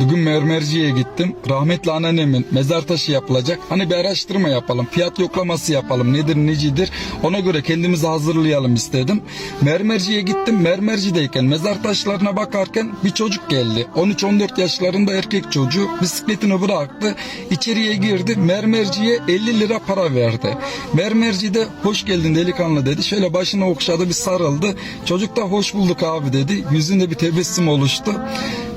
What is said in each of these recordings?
Bugün mermerciye gittim. Rahmetli anneannemin mezar taşı yapılacak. Hani bir araştırma yapalım. Fiyat yoklaması yapalım. Nedir necidir. Ona göre kendimizi hazırlayalım istedim. Mermerciye gittim. Mermercideyken mezar taşlarına bakarken bir çocuk geldi. 13-14 yaşlarında erkek çocuğu. Bisikletini bıraktı. İçeriye girdi. Mermerciye 50 lira para verdi. Mermerci de hoş geldin delikanlı dedi. Şöyle başını okşadı bir sarıldı. Çocuk da hoş bulduk abi dedi. Yüzünde bir tebessüm oluştu.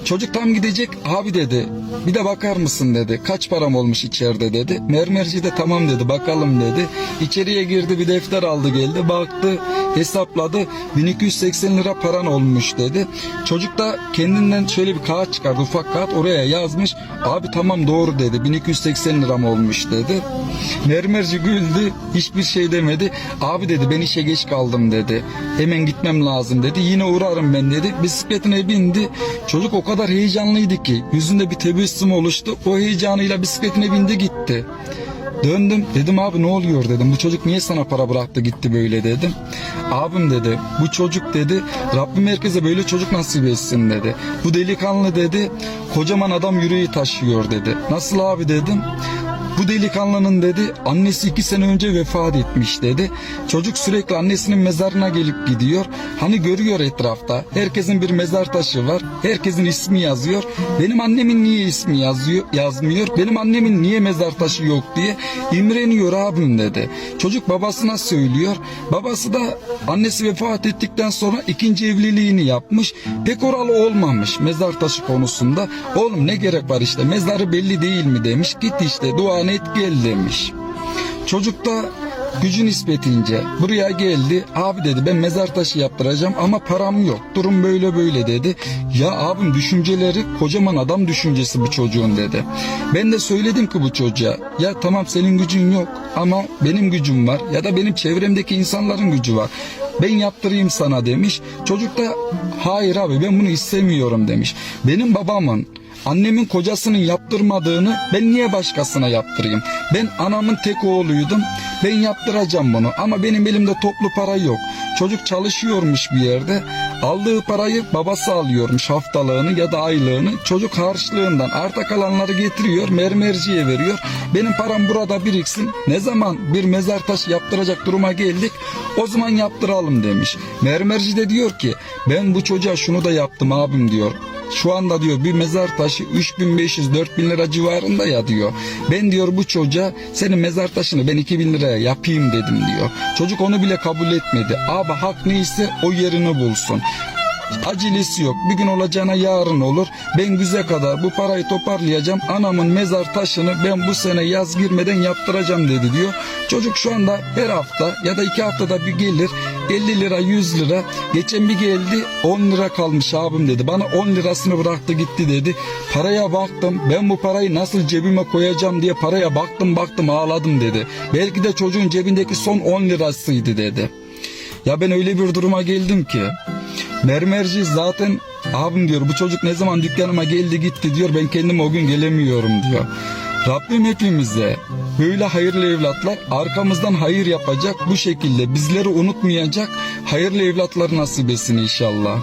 Çocuk tam gidecek abi dedi. Bir de bakar mısın dedi. Kaç param olmuş içeride dedi. Mermerci de tamam dedi bakalım dedi. İçeriye girdi bir defter aldı geldi. Baktı hesapladı. 1280 lira paran olmuş dedi. Çocuk da kendinden şöyle bir kağıt çıkardı ufak kağıt oraya yazmış. Abi tamam doğru dedi. 1280 liram olmuş dedi. Mermerci güldü. Hiçbir şey demedi. Abi dedi ben işe geç kaldım dedi. Hemen gitmem lazım dedi. Yine uğrarım ben dedi. Bisikletine bindi. Çocuk o kadar heyecanlıydı ki yüzünde bir tebessüm oluştu. O heyecanıyla bisikletine bindi gitti. Döndüm dedim abi ne oluyor dedim. Bu çocuk niye sana para bıraktı gitti böyle dedim. Abim dedi bu çocuk dedi Rabbim herkese böyle çocuk nasip etsin dedi. Bu delikanlı dedi kocaman adam yüreği taşıyor dedi. Nasıl abi dedim. Bu delikanlının dedi annesi iki sene önce vefat etmiş dedi. Çocuk sürekli annesinin mezarına gelip gidiyor. Hani görüyor etrafta. Herkesin bir mezar taşı var. Herkesin ismi yazıyor. Benim annemin niye ismi yazıyor yazmıyor? Benim annemin niye mezar taşı yok diye imreniyor abim dedi. Çocuk babasına söylüyor. Babası da annesi vefat ettikten sonra ikinci evliliğini yapmış. Pek oralı olmamış mezar taşı konusunda. Oğlum ne gerek var işte mezarı belli değil mi demiş. Git işte duanı et gel demiş. Çocuk da gücü nispetince buraya geldi. Abi dedi ben mezar taşı yaptıracağım ama param yok. Durum böyle böyle dedi. Ya abim düşünceleri kocaman adam düşüncesi bu çocuğun dedi. Ben de söyledim ki bu çocuğa ya tamam senin gücün yok ama benim gücüm var ya da benim çevremdeki insanların gücü var. Ben yaptırayım sana demiş. Çocuk da hayır abi ben bunu istemiyorum demiş. Benim babamın Annemin kocasının yaptırmadığını ben niye başkasına yaptırayım? Ben anamın tek oğluydum. Ben yaptıracağım bunu ama benim elimde toplu para yok. Çocuk çalışıyormuş bir yerde. Aldığı parayı babası alıyormuş haftalığını ya da aylığını. Çocuk harçlığından arta kalanları getiriyor mermerciye veriyor. Benim param burada biriksin. Ne zaman bir mezar taşı yaptıracak duruma geldik o zaman yaptıralım demiş. Mermerci de diyor ki ben bu çocuğa şunu da yaptım abim diyor. Şu anda diyor bir mezar taşı 3500-4000 lira civarında ya diyor. Ben diyor bu çocuğa senin mezar taşını ben 2000 liraya yapayım dedim diyor. Çocuk onu bile kabul etmedi. Abi hak neyse o yerini bulsun. Acelesi yok. Bir gün olacağına yarın olur. Ben güze kadar bu parayı toparlayacağım. Anamın mezar taşını ben bu sene yaz girmeden yaptıracağım dedi diyor. Çocuk şu anda her hafta ya da iki haftada bir gelir. 50 lira 100 lira. Geçen bir geldi 10 lira kalmış abim dedi. Bana 10 lirasını bıraktı gitti dedi. Paraya baktım. Ben bu parayı nasıl cebime koyacağım diye paraya baktım baktım ağladım dedi. Belki de çocuğun cebindeki son 10 lirasıydı dedi. Ya ben öyle bir duruma geldim ki. Mermerci zaten abim diyor bu çocuk ne zaman dükkanıma geldi gitti diyor ben kendim o gün gelemiyorum diyor. Rabbim hepimize böyle hayırlı evlatlar arkamızdan hayır yapacak bu şekilde bizleri unutmayacak hayırlı evlatlar nasip etsin inşallah.